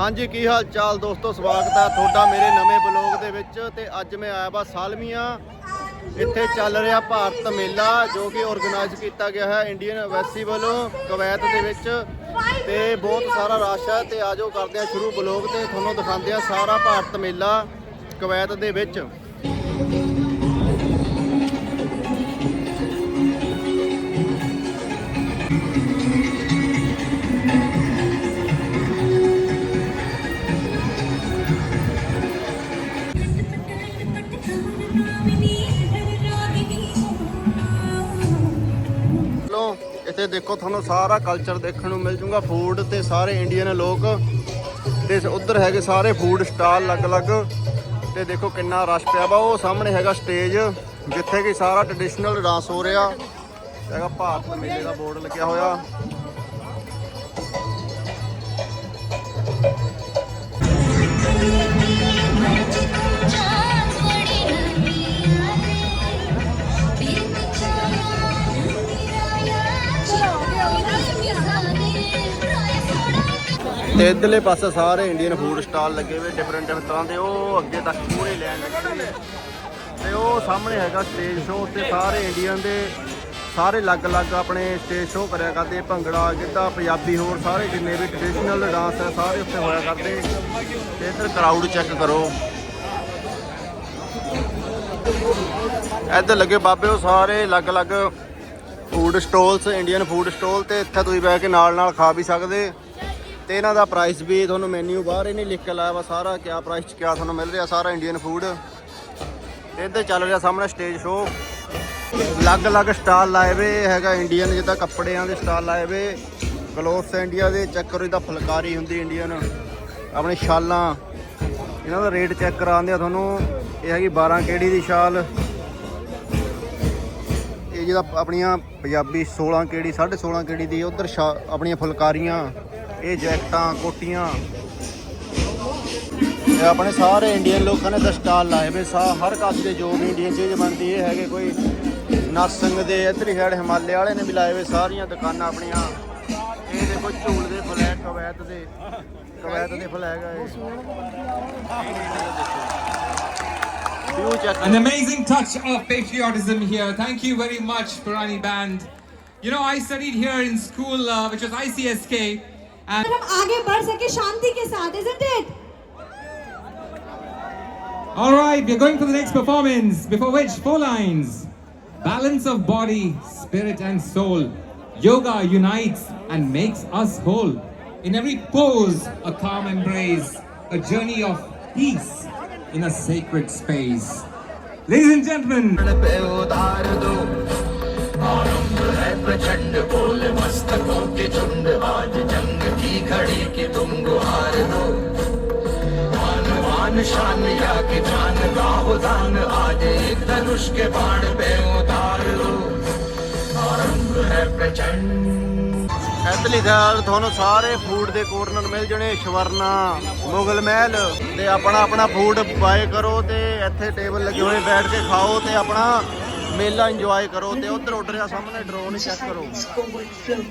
ਹਾਂਜੀ, ਕੀ ਹਾਲ ਚਾਲ ਦੋਸਤੋ? ਸਵਾਗਤ ਹੈ ਤੁਹਾਡਾ ਮੇਰੇ ਨਵੇਂ ਬਲੌਗ ਦੇ ਵਿੱਚ ਤੇ ਅੱਜ ਮੈਂ ਆਇਆ ਵਾ ਸਾਲਮੀਆਂ। ਇੱਥੇ ਚੱਲ ਰਿਹਾ ਭਾਰਤ ਮੇਲਾ, ਜੋ ਕਿ ਆਰਗੇਨਾਈਜ਼ ਕੀਤਾ ਗਿਆ ਹੈ ਇੰਡੀਅਨ ਐਮਬੈਸੀ ਵੱਲੋਂ ਕੁਵੈਤ ਦੇ ਵਿੱਚ। ਤੇ ਬਹੁਤ ਸਾਰਾ ਰਸ਼ ਹੈ ਤੇ ਆਜੋ ਕਰਦੇ ਆ ਸ਼ੁਰੂ ਬਲੌਗ ਤੇ। ਤੁਹਾਨੂੰ ਦਿਖਾਉਂਦੇ ਆ ਸਾਰਾ ਭਾਰਤ ਮੇਲਾ ਕਵੈਤ ਦੇ ਵਿੱਚ। ਦੇਖੋ, ਤੁਹਾਨੂੰ ਸਾਰਾ ਕਲਚਰ ਦੇਖਣ ਨੂੰ ਮਿਲ ਜੂਗਾ। ਫੂਡ ਤੇ ਸਾਰੇ ਇੰਡੀਅਨ ਲੋਕ, ਤੇ ਉਧਰ ਹੈਗੇ ਸਾਰੇ ਫੂਡ ਸਟਾਲ ਅਲੱਗ-ਅਲੱਗ। ਤੇ ਦੇਖੋ ਕਿੰਨਾ ਰਸ਼ ਪਿਆ ਵਾ। ਉਹ ਸਾਹਮਣੇ ਹੈਗਾ ਸਟੇਜ ਜਿੱਥੇ ਕਿ ਸਾਰਾ ਟ੍ਰੈਡੀਸ਼ਨਲ ਡਾਂਸ ਹੋ ਰਿਹਾ। ਹੈਗਾ ਭਾਰਤ ਮੇਲੇ ਦਾ ਬੋਰਡ ਲੱਗਿਆ ਹੋਇਆ। ਤੇ ਇਧਰਲੇ ਪਾਸੇ ਸਾਰੇ ਇੰਡੀਅਨ ਫੂਡ ਸਟਾਲ ਲੱਗੇ ਹੋਏ ਡਿਫਰੈਂਟ ਡਿਫਰੈਂਟ ਤਰ੍ਹਾਂ ਦੇ। ਉਹ ਅੱਗੇ ਤੱਕ ਪੂਰੇ ਲੈਣ ਲੱਗੇ ਹੋਏ ਤੇ ਉਹ ਸਾਹਮਣੇ ਹੈਗਾ ਸਟੇਜ ਸ਼ੋਅ ਤੇ ਸਾਰੇ ਇੰਡੀਅਨ ਦੇ, ਸਾਰੇ ਅਲੱਗ-ਅਲੱਗ ਆਪਣੇ ਸਟੇਜ ਸ਼ੋਅ ਕਰਿਆ ਕਰਦੇ, ਭੰਗੜਾ, ਗਿੱਧਾ, ਪੰਜਾਬੀ ਹੋਰ ਸਾਰੇ ਜਿੰਨੇ ਵੀ ਟ੍ਰੈਡੀਸ਼ਨਲ ਡਾਂਸ ਹੈ, ਸਾਰੇ ਉੱਥੇ ਹੋਇਆ ਕਰਦੇ। ਤੇ ਇੱਧਰ ਕਰਾਊਡ ਚੈੱਕ ਕਰੋ। ਇੱਧਰ ਲੱਗੇ ਬਾਬੇ, ਉਹ ਸਾਰੇ ਅਲੱਗ-ਅਲੱਗ food stalls Indian food stall ਤੇ ਇੱਥੇ ਤੁਸੀਂ ਬਹਿ ਕੇ ਨਾਲ-ਨਾਲ ਖਾ ਵੀ ਸਕਦੇ। ਤੇ ਇਹਨਾਂ ਦਾ ਪ੍ਰਾਈਸ ਵੀ ਤੁਹਾਨੂੰ ਮੈਨੂ ਬਾਹਰ ਹੀ ਨਹੀਂ ਲਿਖ ਕੇ ਲਾਇਆ ਵਾ, ਸਾਰਾ ਕਿਆ ਪ੍ਰਾਈਸ ਚ ਕਿਆ ਤੁਹਾਨੂੰ ਮਿਲ ਰਿਹਾ, ਸਾਰਾ ਇੰਡੀਅਨ ਫੂਡ ਤੇ ਇੱਧਰ ਚੱਲ ਰਿਹਾ ਸਾਹਮਣੇ ਸਟੇਜ ਸ਼ੋਅ ਅਲੱਗ-ਅਲੱਗ ਸਟਾਲ ਲਾਏ ਵੇ, ਹੈਗਾ ਇੰਡੀਅਨ ਜਿੱਦਾਂ ਕੱਪੜਿਆਂ ਦੇ ਸਟਾਲ ਲਾਏ ਵੇ। ਗਲੋਵਸ ਇੰਡੀਆ ਦੇ ਚੈੱਕ ਕਰੋ ਇਹਦਾ ਫੁਲਕਾਰੀ ਹੁੰਦੀ ਇੰਡੀਅਨ ਆਪਣੇ ਸ਼ਾਲਾਂ ਇਹਨਾਂ ਦਾ ਰੇਟ ਚੈੱਕ ਕਰਾਉਂਦੇ ਆ ਤੁਹਾਨੂੰ। ਇਹ ਹੈਗੀ 12 ਕਿਹੜੀ ਦੀ ਸ਼ਾਲ ਇਹ ਜਿਹਦਾ ਆਪਣੀਆਂ ਪੰਜਾਬੀ 16 ਕੇੜੀ 16.5 ਕਿਹੜੀ ਦੀ, ਉਧਰ ਆਪਣੀਆਂ ਫੁਲਕਾਰੀਆਂ। ਇਹ ਜੈਕਟਾਂ ਕੋਟੀਆਂ। ਇਹ ਆਪਣੇ ਸਾਰੇ ਇੰਡੀਅਨ ਲੋਕਾਂ ਨੇ ਤਾਂ ਸਟਾਲ ਲਾਏ ਵੇ। ਸਾ ਹਰ ਕੱਪ ਦੇ ਜੋ ਵੀ ਇੰਡੀਅਨ ਚੀਜ਼ ਬਣਦੀ ਇਹ ਹੈਗੇ ਕੋਈ ਨਰਸਿੰਗ ਦੇ ਇੱਧਰ ਸਾਈਡ ਹਿਮਾਲਿਆ ਵਾਲੇ ਨੇ ਵੀ ਲਾਏ ਵੇ ਸਾਰੀਆਂ ਦੁਕਾਨਾਂ ਆਪਣੀਆਂ। ਇਹ ਦੇਖੋ ਝੂਲ ਦੇ ਫਲੈਗ ਕਵੈਤ ਦੇ। ਕਵੈਤ ਦੇ ਫਲੈਗ ਆ ਇਹ। View check An amazing touch of patriotism here. Thank you very much, Purani Band. You know, I studied here in school, uh, which was ICSK, and हम आगे बढ़ सके शांति के साथ isn't it all right, we're going for the next performance. Before which, four lines: balance of body, spirit, and soul. Yoga unites and makes us whole. In every pose, a calm embrace, a journey of peace in a sacred space. Ladies and gentlemen. गाहो दान आज एक धनुष के बाण पे उतार दो आरंभ है प्रचंड ਇੱਧਰਲੀ ਸਾਈਡ ਤੁਹਾਨੂੰ ਸਾਰੇ ਫੂਡ ਦੇ ਕੋਰਨਰ ਮਿਲ ਜਣੇ ਸ਼ਵਰਨਾ ਮੁਗਲ ਮਹਿਲ ਤੇ ਆਪਣਾ ਆਪਣਾ ਫੂਡ ਬਾਏ ਕਰੋ ਤੇ ਇੱਥੇ ਟੇਬਲ ਲੱਗੇ ਹੋਏ ਬੈਠ ਕੇ ਖਾਓ ਤੇ ਆਪਣਾ ਮੇਲਾ ਇੰਜੋਏ ਕਰੋ ਤੇ ਉਧਰ ਉੱਡ ਰਿਹਾ ਸਾਹਮਣੇ ਡਰੋਨ ਚੈੱਕ ਕਰੋ Silence, forward flow.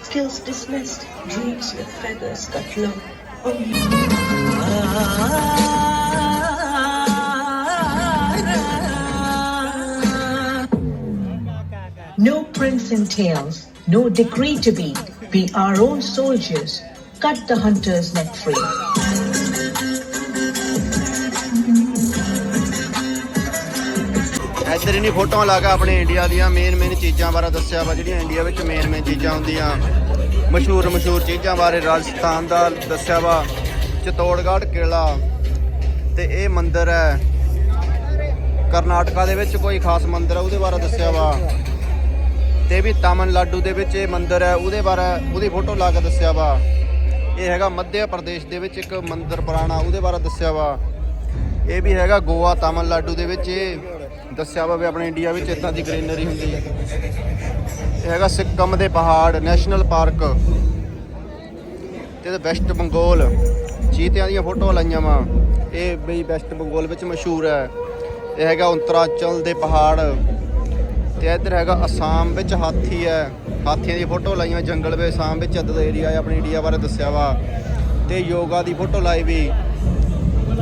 Skills dismissed. Dreams with feathers cut low. No prince in tales, no decree to be. Be our own soldiers. Cut the hunter's net free. ਇੱਧਰ ਇਹਨੀ ਫੋਟੋਆਂ ਲਾ ਕੇ ਆਪਣੇ ਇੰਡੀਆ ਦੀਆਂ ਮੇਨ ਮੇਨ ਚੀਜ਼ਾਂ ਬਾਰੇ ਦੱਸਿਆ ਵਾ ਜਿਹੜੀਆਂ ਇੰਡੀਆ ਵਿੱਚ ਮੇਨ ਮੇਨ ਚੀਜ਼ਾਂ ਹੁੰਦੀਆਂ ਮਸ਼ਹੂਰ ਮਸ਼ਹੂਰ ਚੀਜ਼ਾਂ ਬਾਰੇ ਰਾਜਸਥਾਨ ਦਾ ਦੱਸਿਆ ਵਾ ਚਿਤੌੜਗੜ੍ਹ ਕਿਲਾ ਤੇ ਇਹ ਮੰਦਿਰ ਹੈ ਕਰਨਾਟਕਾ ਦੇ ਵਿੱਚ ਕੋਈ ਖਾਸ ਮੰਦਿਰ ਹੈ ਉਹਦੇ ਬਾਰੇ ਦੱਸਿਆ ਵਾ ਤੇ ਵੀ ਤਾਮਿਲਨਾਡੂ ਦੇ ਵਿੱਚ ਇਹ ਮੰਦਿਰ ਹੈ, ਉਹਦੇ ਬਾਰੇ ਉਹਦੀ ਫੋਟੋ ਲਾ ਕੇ ਦੱਸਿਆ ਵਾ। ਇਹ ਹੈਗਾ ਮੱਧ ਪ੍ਰਦੇਸ਼ ਦੇ ਵਿੱਚ ਇੱਕ ਮੰਦਿਰ ਪੁਰਾਣਾ, ਉਹਦੇ ਬਾਰੇ ਦੱਸਿਆ ਵਾ। ਇਹ ਵੀ ਹੈਗਾ ਗੋਆ, ਤਾਮਿਲਨਾਡੂ ਦੇ ਵਿੱਚ ਇਹ ਦੱਸਿਆ ਵਾ ਵੀ ਆਪਣੇ ਇੰਡੀਆ ਵਿੱਚ ਇਦਾਂ ਦੀ ਗ੍ਰੀਨਰੀ ਹੁੰਦੀ ਹੈ। ਇਹ ਹੈਗਾ ਸਿੱਕਮ ਦੇ ਪਹਾੜ, ਨੈਸ਼ਨਲ ਪਾਰਕ, ਤੇ ਵੈਸਟ ਬੰਗਾਲ। ਚੀਤਿਆਂ ਦੀਆਂ ਫੋਟੋਆਂ ਲਾਈਆਂ ਵਾ। ਇਹ ਬਈ ਵੈਸਟ ਬੰਗਾਲ ਵਿੱਚ ਮਸ਼ਹੂਰ ਹੈ। ਇਹ ਹੈਗਾ ਉੱਤਰਾਂਚਲ ਦੇ ਪਹਾੜ। ਤੇ ਇੱਧਰ ਹੈਗਾ, ਅਸਾਮ ਵਿੱਚ ਹਾਥੀ ਹੈ। ਹਾਥੀਆਂ ਦੀ ਫੋਟੋ ਲਾਈਆਂ ਜੰਗਲ ਵਿੱਚ, ਅਸਾਮ ਵਿੱਚ ਇੱਦਾਂ ਦਾ ਏਰੀਆ ਹੈ, ਆਪਣੇ ਇੰਡੀਆ ਬਾਰੇ ਦੱਸਿਆ ਵਾ। ਤੇ ਯੋਗਾ ਦੀ ਫੋਟੋ ਲਾਈ ਵੀ।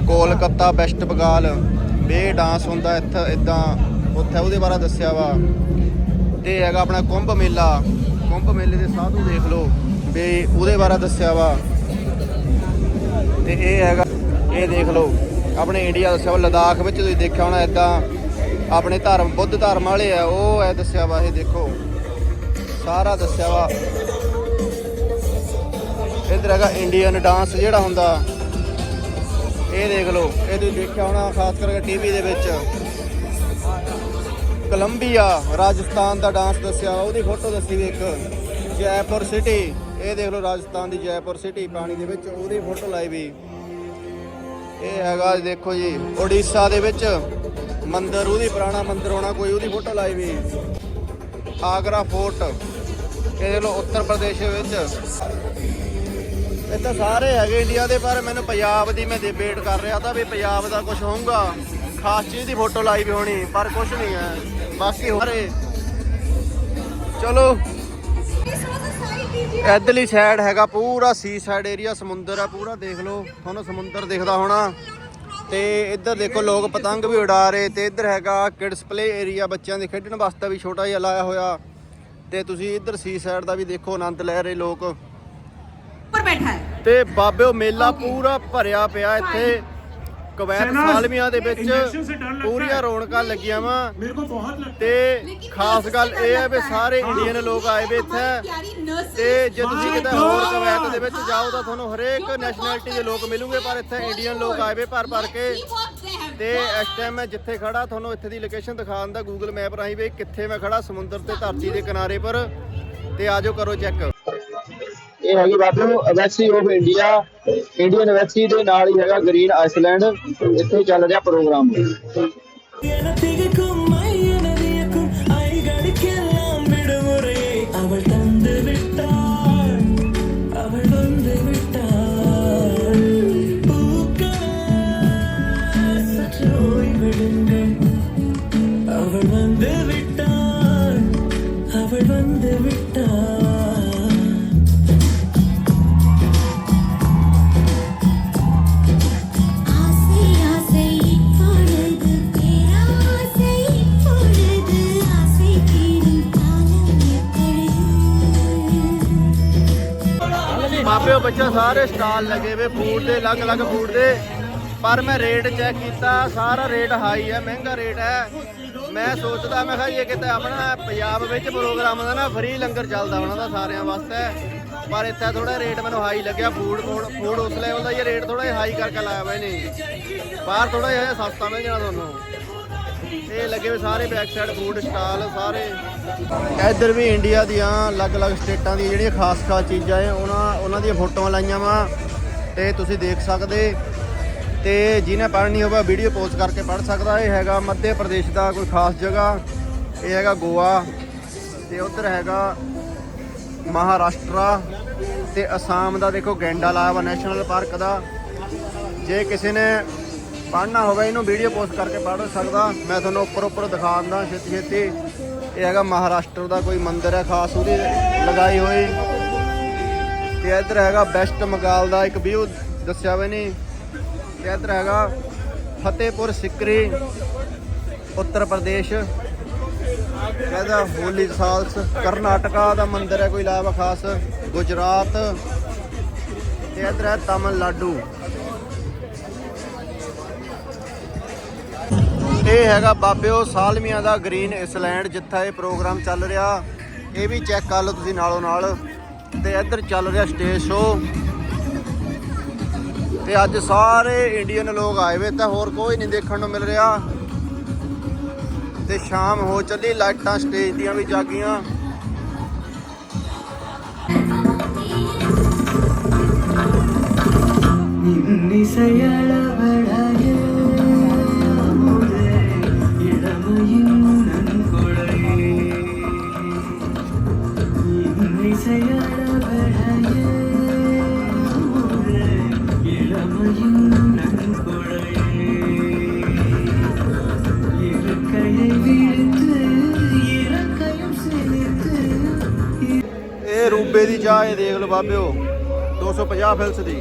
ਕੋਲਕਾਤਾ, ਵੈਸਟ ਬੰਗਾਲ ਬੇ ਡਾਂਸ ਹੁੰਦਾ ਇੱਥੇ, ਇਦਾਂ ਉੱਥੇ ਉਹਦੇ ਬਾਰੇ ਦੱਸਿਆ ਵਾ। ਤੇ ਹੈਗਾ ਆਪਣਾ ਕੁੰਭ ਮੇਲਾ। ਕੁੰਭ ਮੇਲੇ ਦੇ ਸਾਧੂ ਦੇਖ ਲਓ, ਵੀ ਉਹਦੇ ਬਾਰੇ ਦੱਸਿਆ ਵਾ। ਤੇ ਇਹ ਹੈਗਾ, ਇਹ ਦੇਖ ਲਓ, ਆਪਣੇ ਇੰਡੀਆ ਦੱਸਿਆ ਵਾ, ਲਦਾਖ ਵਿੱਚ ਤੁਸੀਂ ਦੇਖਿਆ ਹੋਣਾ ਇਦਾਂ। ਆਪਣੇ ਧਰਮ ਬੁੱਧ ਧਰਮ ਵਾਲੇ ਆ ਉਹ ਐ ਦੱਸਿਆ ਵਾ ਇਹ ਦੇਖੋ। ਸਾਰਾ ਦੱਸਿਆ ਵਾ। ਇੱਧਰ ਹੈਗਾ ਇੰਡੀਅਨ ਡਾਂਸ ਜਿਹੜਾ ਹੁੰਦਾ। ਇਹ ਦੇਖ ਲਓ ਇਹ ਤੁਸੀਂ ਦੇਖਿਆ ਹੋਣਾ ਖਾਸ ਕਰਕੇ ਟੀਵੀ ਦੇ ਵਿੱਚ। ਕੋਲੰਬੀਆ ਰਾਜਸਥਾਨ ਦਾ ਡਾਂਸ ਦੱਸਿਆ ਵਾ, ਉਹਦੀ ਫੋਟੋ ਦੱਸੀ ਵੀ ਇੱਕ। ਜੈਪੁਰ ਸਿਟੀ ਇਹ ਦੇਖ ਲਓ ਰਾਜਸਥਾਨ ਦੀ ਜੈਪੁਰ ਸਿਟੀ ਪਾਣੀ ਦੇ ਵਿੱਚ ਉਹਦੀ ਫੋਟੋ ਲਾਈ ਵੀ। ਇਹ ਹੈਗਾ ਦੇਖੋ ਜੀ ਓਡੀਸ਼ਾ ਦੇ ਵਿੱਚ। ਮੰਦਿਰ, ਉਹਦੀ ਪੁਰਾਣਾ ਮੰਦਿਰ ਹੋਣਾ, ਕੋਈ ਉਹਦੀ ਫੋਟੋ ਲਾਈ ਵੀ। ਆਗਰਾ ਫੋਰਟ, ਇਹ ਦੇਖ ਲਓ ਉੱਤਰ ਪ੍ਰਦੇਸ਼ ਵਿੱਚ। ਇਹ ਤਾਂ ਸਾਰੇ ਹੈਗੇ ਇੰਡੀਆ ਦੇ, ਪਰ ਮੈਨੂੰ ਪੰਜਾਬ ਦੀ ਮੈਂ ਡਿਬੇਟ ਕਰ ਰਿਹਾ ਤਾਂ ਵੀ ਪੰਜਾਬ ਦਾ ਕੁਝ ਹੋਊਗਾ। ਖਾਸ ਚੀਜ਼ ਦੀ ਫੋਟੋ ਲਾਈ ਵੀ ਹੋਣੀ, ਪਰ ਕੁਝ ਨਹੀਂ ਹੈ। ਬਾਕੀ ਹੋਰੇ ਚਲੋ। This ਇਧਰਲੀ ਸਾਈਡ ਹੈਗਾ ਪੂਰਾ ਸੀ ਸਾਈਡ ਏਰੀਆ ਸਮੁੰਦਰ ਆ, ਪੂਰਾ ਦੇਖ ਲਓ। ਤੁਹਾਨੂੰ ਸਮੁੰਦਰ ਦਿਖਦਾ ਹੋਣਾ। ਤੇ ਇੱਧਰ ਦੇਖੋ ਲੋਕ ਪਤੰਗ ਵੀ ਉਡਾ ਰਹੇ ਤੇ ਇੱਧਰ ਹੈਗਾ ਕਿਡਸ ਪਲੇ ਏਰੀਆ ਬੱਚਿਆਂ ਦੇ ਖੇਡਣ ਵਾਸਤੇ ਵੀ ਛੋਟਾ ਜਿਹਾ ਲਾਇਆ ਹੋਇਆ। ਤੇ ਤੁਸੀਂ ਇੱਧਰ ਸੀ ਸਾਈਡ ਦਾ ਵੀ ਦੇਖੋ ਆਨੰਦ ਲੈ ਰਹੇ ਲੋਕ। ਉੱਪਰ ਬੈਠਾ ਹੈ। ਤੇ ਬਾਬਿਓ ਮੇਲਾ ਪੂਰਾ ਭਰਿਆ ਪਿਆ ਇੱਥੇ। ਕਵੈਤ ਸਾਲਮੀਆਂ ਦੇ ਵਿੱਚ ਪੂਰੀਆਂ ਰੌਣਕਾਂ ਲੱਗੀਆਂ ਵਾ। ਤੇ ਖਾਸ ਗੱਲ ਇਹ ਹੈ ਵੀ ਸਾਰੇ ਇੰਡੀਅਨ ਲੋਕ ਆਏ ਵੇ ਇੱਥੇ। ਤੇ ਜੇ ਤੁਸੀਂ ਕਿਤੇ ਹੋਰ ਕਵੈਤ ਦੇ ਵਿੱਚ ਜਾਓ ਤਾਂ ਤੁਹਾਨੂੰ ਹਰੇਕ ਨੈਸ਼ਨੈਲਿਟੀ ਦੇ ਲੋਕ ਮਿਲੂਗੇ ਪਰ ਇੱਥੇ ਇੰਡੀਅਨ ਲੋਕ ਆਏ ਵੇ ਭਰ ਭਰ ਕੇ। ਤੇ ਇਸ ਟਾਈਮ ਮੈਂ ਜਿੱਥੇ ਖੜਾ ਤੁਹਾਨੂੰ ਇੱਥੇ ਦੀ ਲੋਕੇਸ਼ਨ ਦਿਖਾਉਣ ਦਾ ਗੂਗਲ ਮੈਪ ਰਾਹੀਂ ਵੀ ਕਿੱਥੇ ਮੈਂ ਖੜਾ ਸਮੁੰਦਰ ਤੇ ਧਰਤੀ ਦੇ ਕਿਨਾਰੇ ਪਰ। ਤੇ ਆਜੋ ਕਰੋ ਚੈੱਕ ਇਹ ਹੈਗੀ ਬਾਬੂ embassy of India Indian embassy ਦੇ ਨਾਲ ਹੀ ਹੈਗਾ ਗ੍ਰੀਨ ਆਈਸਲੈਂਡ ਇੱਥੇ ਚੱਲ ਰਿਹਾ ਪ੍ਰੋਗਰਾਮ ਮਾਪਿਓ ਸਾਰੇ ਸਟਾਲ ਲੱਗੇ ਵੇ ਫੂਡ ਦੇ, ਅਲੱਗ-ਅਲੱਗ ਫੂਡ ਦੇ। ਪਰ ਮੈਂ ਰੇਟ ਚੈੱਕ ਕੀਤਾ, ਸਾਰਾ ਰੇਟ ਹਾਈ ਹੈ, ਮਹਿੰਗਾ ਰੇਟ ਹੈ। ਮੈਂ ਸੋਚਦਾ, ਮੈਂ ਕਿਹਾ ਇਹ ਕਿਤੇ ਆਪਣਾ ਪੰਜਾਬ ਵਿੱਚ ਪ੍ਰੋਗਰਾਮ ਦਾ ਨਾ ਫ੍ਰੀ ਲੰਗਰ ਚੱਲਦਾ ਉਹਨਾਂ ਦਾ ਸਾਰਿਆਂ ਵਾਸਤੇ। ਪਰ ਇੱਥੇ ਥੋੜਾ ਰੇਟ ਮੈਨੂੰ ਹਾਈ ਲੱਗਿਆ ਫੂਡ ਫੂਡ ਉਸ ਲੈਵਲ ਦਾ ਇਹ ਰੇਟ ਥੋੜਾ ਜਿਹਾ ਹਾਈ ਕਰਕੇ ਲਾਇਆ ਵਾ ਇਹਨੇ। ਬਾਹਰ ਥੋੜਾ ਜਿਹਾ ਸਸਤਾ ਮਿਲ ਜਾਣਾ ਤੁਹਾਨੂੰ। ਇਹ ਲੱਗੇ ਹੋਏ ਸਾਰੇ ਬੈਕ ਸਾਈਡ ਫੂਡ ਸਟਾਲ ਸਾਰੇ। ਇੱਧਰ ਵੀ ਇੰਡੀਆ ਦੀਆਂ ਅਲੱਗ-ਅਲੱਗ ਸਟੇਟਾਂ ਦੀਆਂ ਜਿਹੜੀਆਂ ਖਾਸ-ਖਾਸ ਚੀਜ਼ਾਂ ਹੈ ਉਹਨਾਂ ਉਹਨਾਂ ਦੀਆਂ ਫੋਟੋਆਂ ਲਾਈਆਂ ਵਾ, ਤੇ ਤੁਸੀਂ ਦੇਖ ਸਕਦੇ। ਤੇ ਜਿਹਨੇ ਪੜ੍ਹਨੀ ਹੋਵੇ ਵੀਡੀਓ ਪੋਸਟ ਕਰਕੇ ਪੜ੍ਹ ਸਕਦਾ। ਇਹ ਹੈਗਾ ਮੱਧ ਪ੍ਰਦੇਸ਼ ਦਾ ਕੋਈ ਖਾਸ ਜਗ੍ਹਾ। ਇਹ ਹੈਗਾ ਗੋਆ, ਤੇ ਉੱਧਰ ਹੈਗਾ ਮਹਾਰਾਸ਼ਟਰਾ, ਤੇ ਅਸਾਮ ਦਾ ਦੇਖੋ ਗੈਂਡਾ ਲਾਇਆ ਵਾ ਨੈਸ਼ਨਲ ਪਾਰਕ ਦਾ। ਜੇ ਕਿਸੇ ਨੇ ਪੜ੍ਹਨਾ ਹੋਵੇ, ਇਹਨੂੰ ਵੀਡੀਓ ਪੋਸਟ ਕਰਕੇ ਪੜ੍ਹ ਸਕਦਾ। ਮੈਂ ਤੁਹਾਨੂੰ ਉੱਪਰ ਉੱਪਰ ਦਿਖਾ ਦਿੰਦਾ, ਛੇਤੀ ਛੇਤੀ। ਇਹ ਹੈਗਾ ਮਹਾਰਾਸ਼ਟਰ ਦਾ ਕੋਈ ਮੰਦਿਰ ਹੈ, ਖਾਸ ਉਹਦੀ ਲਗਾਈ ਹੋਈ। ਤੇ ਇੱਧਰ ਹੈਗਾ ਵੈਸਟ ਬੰਗਾਲ ਦਾ ਇੱਕ ਵਿਊ ਦੱਸਿਆ ਹੋਇਆ ਨਹੀਂ। ਤੇ ਇੱਧਰ ਹੈਗਾ ਫਤਿਹਪੁਰ ਸਿਕਰੀ, ਉੱਤਰ ਪ੍ਰਦੇਸ਼। ਕਹਿੰਦਾ ਹੋਲੀ ਸਾਲਸ ਕਰਨਾਟਕਾ ਦਾ ਮੰਦਿਰ ਹੈ, ਕੋਈ ਲਾਵਾ ਖਾਸ। ਗੁਜਰਾਤ। ਤੇ ਇੱਧਰ ਹੈ ਤਾਮਿਲਨਾਡੂ। ਇਹ ਹੈਗਾ ਬਾਬਿਓ ਸਾਲਮੀਆਂ ਦਾ ਗ੍ਰੀਨ ਇਸਲੈਂਡ, ਜਿੱਥੇ ਇਹ ਪ੍ਰੋਗਰਾਮ ਚੱਲ ਰਿਹਾ। ਇਹ ਵੀ ਚੈੱਕ ਕਰ ਲਓ ਤੁਸੀਂ ਨਾਲੋਂ ਨਾਲ। ਤੇ ਇੱਧਰ ਚੱਲ ਰਿਹਾ ਸਟੇਜ ਸ਼ੋ ਤੇ ਅੱਜ ਸਾਰੇ ਇੰਡੀਅਨ ਲੋਕ ਆਏ ਵੇ, ਤਾਂ ਹੋਰ ਕੋਈ ਨਹੀਂ ਦੇਖਣ ਨੂੰ ਮਿਲ ਰਿਹਾ। ਤੇ ਸ਼ਾਮ ਹੋ ਚੱਲੀ, ਲਾਈਟਾਂ ਸਟੇਜ ਦੀਆਂ ਵੀ ਜਾਗੀਆਂ। ਨੀ ਸਯਲਾ ਇਹ ਰੂਬੇ ਦੀ ਚਾਹ ਇਹ ਦੇਖ ਲਓ ਬਾਬਿਓ 250 ਫਿਲਸ ਦੀ।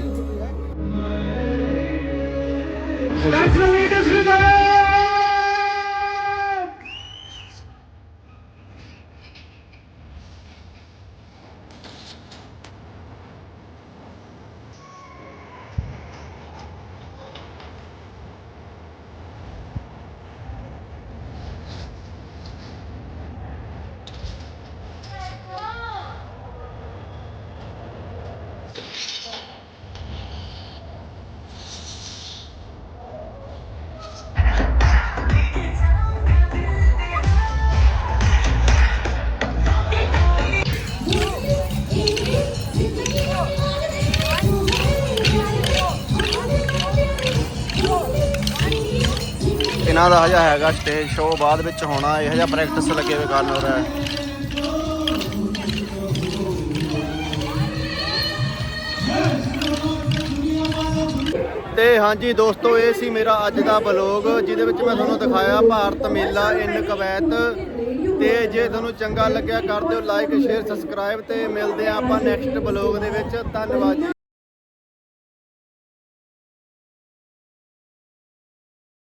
ਇਹਨਾਂ ਦਾ ਹਜਾ ਹੈਗਾ ਸਟੇਜ ਸ਼ੋਅ ਬਾਅਦ ਵਿੱਚ ਹੋਣਾ, ਇਹ ਹਜਾ ਪ੍ਰੈਕਟਿਸ ਲੱਗੇ ਹੋਏ ਕਰਨ ਹੋ ਰਿਹਾ ਹੈ ਤੇ ਹਾਂਜੀ ਦੋਸਤੋ, ਇਹ ਸੀ ਮੇਰਾ ਅੱਜ ਦਾ ਬਲੌਗ ਜਿਹਦੇ ਵਿੱਚ ਮੈਂ ਤੁਹਾਨੂੰ ਦਿਖਾਇਆ ਭਾਰਤ ਮੇਲਾ ਇਨ ਕਵੈਤ ਤੇ ਜੇ ਤੁਹਾਨੂੰ ਚੰਗਾ ਲੱਗਿਆ, ਕਰ ਦਿਓ ਲਾਈਕ ਸ਼ੇਅਰ ਸਬਸਕ੍ਰਾਈਬ ਤੇ ਮਿਲਦੇ ਆ ਆਪਾਂ ਨੈਕਸਟ ਬਲੌਗ ਦੇ ਵਿੱਚ। ਧੰਨਵਾਦ ਜੀ।